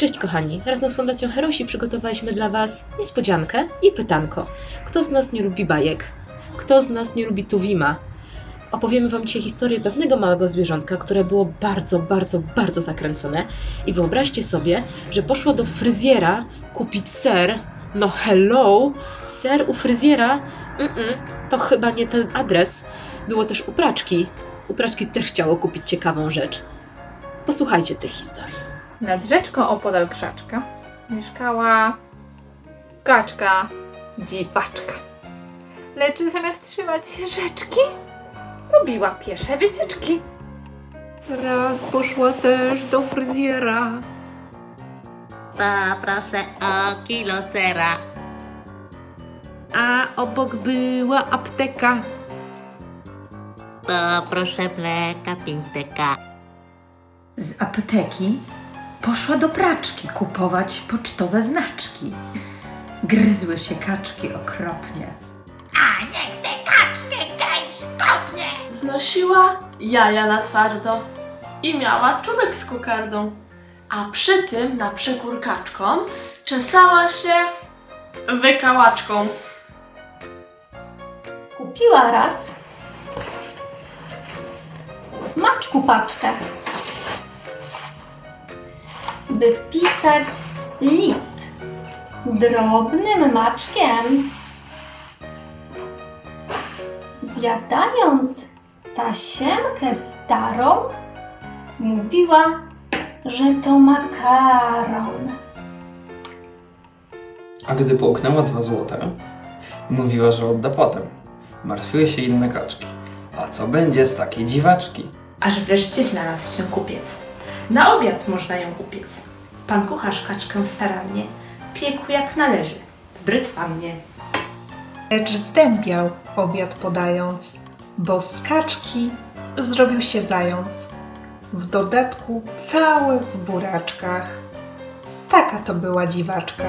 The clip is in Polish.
Cześć kochani, razem z Fundacją Herosi przygotowaliśmy dla Was niespodziankę i pytanko. Kto z nas nie lubi bajek? Kto z nas nie lubi Tuwima? Opowiemy Wam dzisiaj historię pewnego małego zwierzątka, które było bardzo, bardzo, bardzo zakręcone i wyobraźcie sobie, że poszło do fryzjera kupić ser. No hello, ser u fryzjera? Mm-mm, to chyba nie ten adres. Było też u praczki. U praczki też chciało kupić ciekawą rzecz. Posłuchajcie tych historii. Nad rzeczką opodal krzaczka mieszkała kaczka dziwaczka. Lecz zamiast trzymać się rzeczki, robiła piesze wycieczki. Raz poszła też do fryzjera. Poproszę o kilo sera. A obok była apteka. Poproszę mleka 5 deka. Z apteki poszła do praczki kupować pocztowe znaczki. Gryzły się kaczki okropnie. A niech te kaczkę gęś kopnie! Znosiła jaja na twardo i miała czubek z kokardą. A przy tym na przekór kaczkom czesała się wykałaczką. Kupiła raz maczku paczkę, by wpisać list drobnym maczkiem. Zjadając tasiemkę starą, mówiła, że to makaron. A gdy połknęła dwa złote, mówiła, że odda potem. Martwiły się inne kaczki. A co będzie z takiej dziwaczki? Aż wreszcie znalazł się kupiec. Na obiad można ją upiec. Pan kucharz kaczkę starannie piekł jak należy, w brytwannie. Lecz zdębiał obiad podając, bo z kaczki zrobił się zając. W dodatku cały w buraczkach. Taka to była dziwaczka.